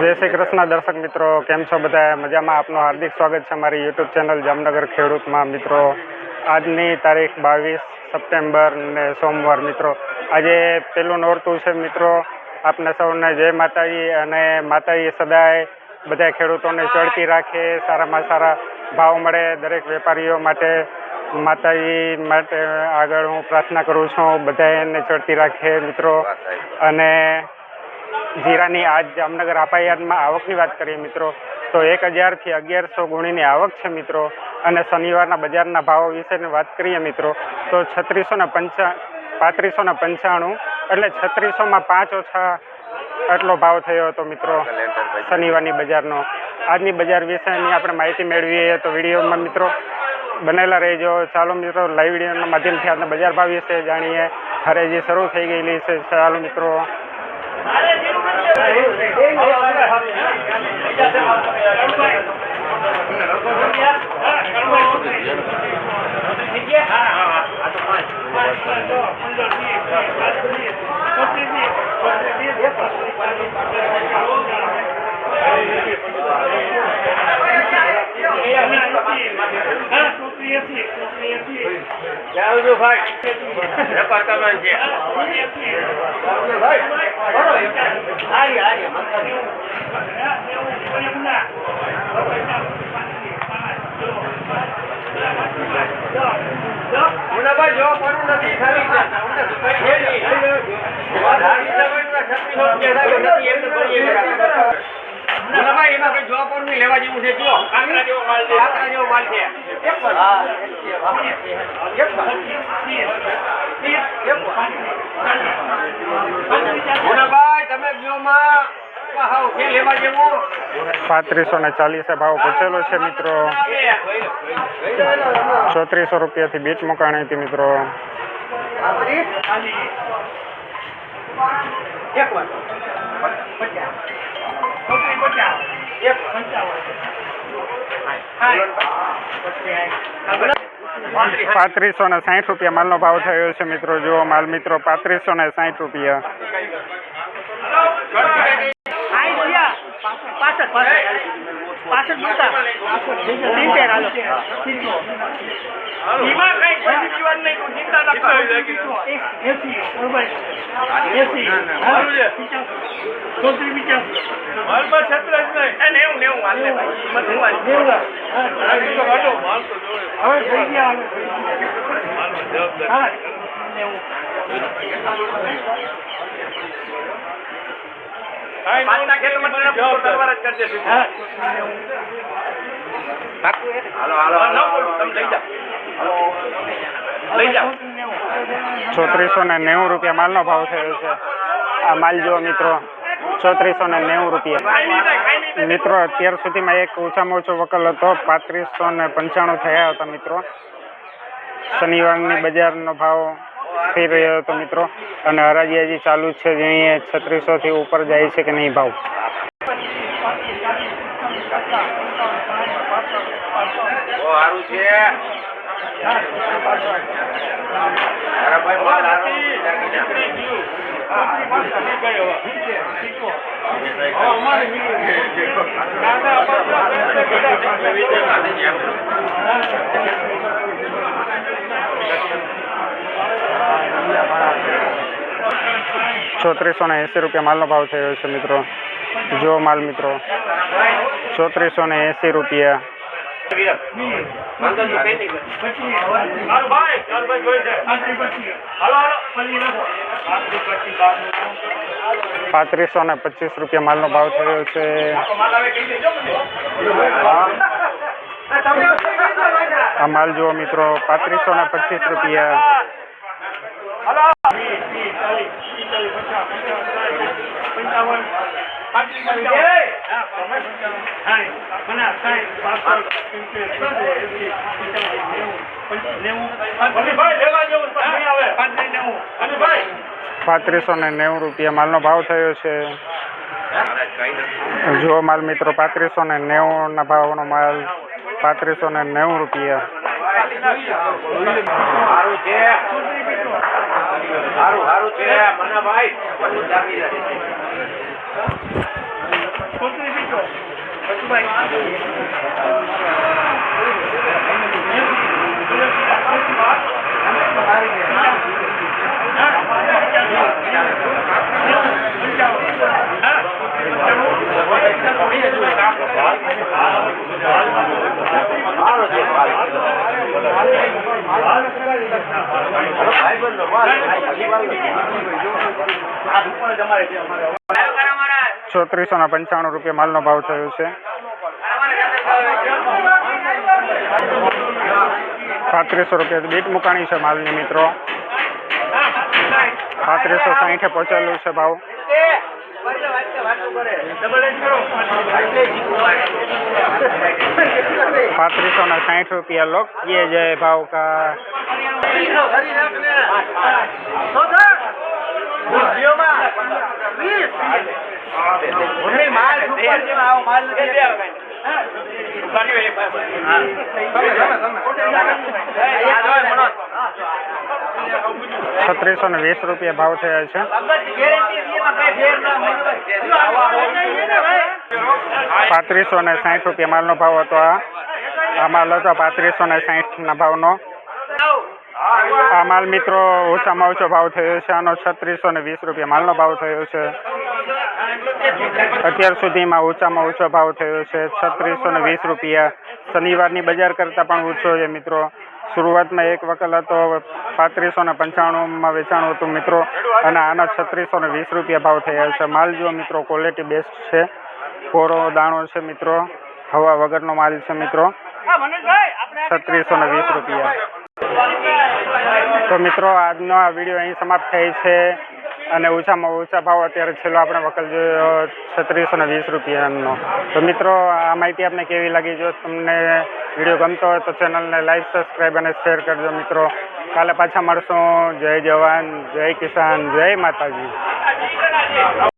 જય શ્રી કૃષ્ણ, દર્શક મિત્રો. કેમ છો બધા મજામાં? આપનું હાર્દિક સ્વાગત છે મારી યુટ્યુબ ચેનલ જામનગર ખેડૂતમાં. મિત્રો, આજની તારીખ બાવીસ સપ્ટેમ્બર ને સોમવાર, મિત્રો. આજે પહેલું નોરતું છે, મિત્રો. આપને સૌને જય માતાજી અને માતાજી સદાય બધા ખેડૂતોને ચડતી રાખે. સારામાં સારા ભાવ મળે દરેક વેપારીઓ માટે. માતાજી માટે આગળ હું પ્રાર્થના કરું છું બધા એને ચડતી રાખે, મિત્રો. અને જીરાની આજ જામનગર આપાયાતમાં આવકની વાત કરીએ મિત્રો, તો એક હજારથી અગિયારસો ગુણીની આવક છે મિત્રો. અને શનિવારના બજારના ભાવો વિશેની વાત કરીએ મિત્રો, તો છત્રીસો ને પંચા, પાંત્રીસો ને પંચાણું એટલે છત્રીસોમાં પાંચ ઓછા આટલો ભાવ થયો હતો મિત્રો શનિવારની બજારનો. આજની બજાર વિશેની આપણે માહિતી મેળવીએ તો વિડીયોમાં મિત્રો બનેલા રહેજો. ચાલો મિત્રો લાઈવ વિડીયોના માધ્યમથી આજના બજાર ભાવ વિશે જાણીએ. હરેજી શરૂ થઈ ગયેલી છે. ચાલો મિત્રો. હા હા આ તો પાંચ પાંચ પંદર વીસ જો પણ નથી ભરીએ એમાં કઈ નહીં લેવા જેવું છે જો કાંકરા જેવો માલ છે. કાંકરા જેવો માલ છે. પાંત્રીસો ને ચાલીસે ભાવ પહોંચેલો છે મિત્રો. ચોત્રીસો રૂપિયાથી બીટ મુકાણી હતી મિત્રો. પાંત્રીસો ને સાઠ રૂપિયા માલનો ભાવ થયો છે મિત્રો જુઓ માલ મિત્રો પાંત્રીસો ને સાઠ રૂપિયા એમાં કઈ કોઈ જીવન નહીં તું ચિંતા ન કર. માલમાં છત્ર જ નહીં. એ નેવું નેવું માલ લે ભાઈ. કિંમત હું મારી પાંચના ખેતરમાં તમને પૂરો તલવાર જ કરી દેશું. હાલો હાલો ન બોલું તમે લઈ જાઓ. ચોત્રીસો ને નેવું રૂપિયા માલનો ભાવ થયો છે. આ માલ જુઓ મિત્રો ચોત્રીસો ને નેવું રૂપિયા. મિત્રો અત્યાર સુધીમાં એક ઓછામાં ઓછો વકલ હતો પાંત્રીસો ને પંચાણું થયા હતા મિત્રો. શનિવારની બજારનો ભાવ થઈ રહ્યો હતો મિત્રો અને હરાજી હજી ચાલુ જ છે જોઈએ છત્રીસોથી ઉપર જાય છે કે નહીં ભાવ. સારું છે. ચોત્રીસો ને એંસી રૂપિયા માલનો ભાવ થયો છે મિત્રો. જો માલ મિત્રો. ચોત્રીસો ને એંસી રૂપિયા. પાંત્રીસો ને પચીસ રૂપિયા માલનો ભાવ થયો છે. આ માલ જુઓ મિત્રો, પાંત્રીસો ને પચીસ રૂપિયા હાલો. અમીભાઈ, લેવા જેવું પણ નહીં આવે. અમીભાઈ. પાંત્રીસો ને નેવું રૂપિયા માલનો ભાવ થયો છે જો માલ મિત્રો પાંત્રીસો ને નેવુંના ભાવનો માલ પાંત્રીસો ને નેવું રૂપિયા સારું છે સારું સારું છે મનાભાઈ બધું ચાલી જાય. ચોત્રીસો ને પંચાણું રૂપિયા માલનો ભાવ થયો છે. પાંત્રીસો રૂપિયા બીટ મુકાણી છે માલની મિત્રો. પાંત્રીસો સાહીઠે પહોંચેલું છે ભાવ. પાંત્રીસો ને સાહીઠ રૂપિયા લોકીએ જય ભાવ કા માલ છત્રીસો ને વીસ રૂપિયા ભાવ થયા છે. પાંત્રીસો ને સાહીઠ રૂપિયા માલનો ભાવ હતો આ. માલ હતો પાંત્રીસો ને સાહીઠના ભાવનો. આ માલ મિત્રો ઓછામાં ઓછો ભાવ થયો છે. આનો છત્રીસો ને વીસ રૂપિયા માલનો ભાવ થયો છે. અત્યાર સુધીમાં ઓછામાં ઓછો ભાવ થયો છે. છત્રીસો ને વીસ રૂપિયા. શનિવારની બજાર કરતાં પણ ઓછો છે મિત્રો. શરૂઆતમાં એક વકલ હતો પાંત્રીસો ને પંચાણુંમાં વેચાણું હતું મિત્રો. અને આના છત્રીસો ને વીસ રૂપિયા ભાવ થયા છે. માલ જો મિત્રો ક્વોલિટી બેસ્ટ છે. કોરો, દાણો છે મિત્રો. હવા વગરનો માલ છે મિત્રો. છત્રીસો ને વીસ રૂપિયા. તો મિત્રો, આજનો આ વીડિયો અહીં સમાપ્ત થાય છે અને ઓછામાં ઓછા ભાવ અત્યારે છેલ્લો આપણે વકલ જોયો, છત્રીસો ને વીસ રૂપિયાનો. તો મિત્રો, આ માહિતી આપને કેવી લાગી? જો તમને વીડિયો ગમતો હોય તો ચેનલને લાઈક, સબસ્ક્રાઈબ અને શેર કરજો મિત્રો. કાલે પાછા મળશું. જય જવાન, જય કિસાન, જય માતાજી.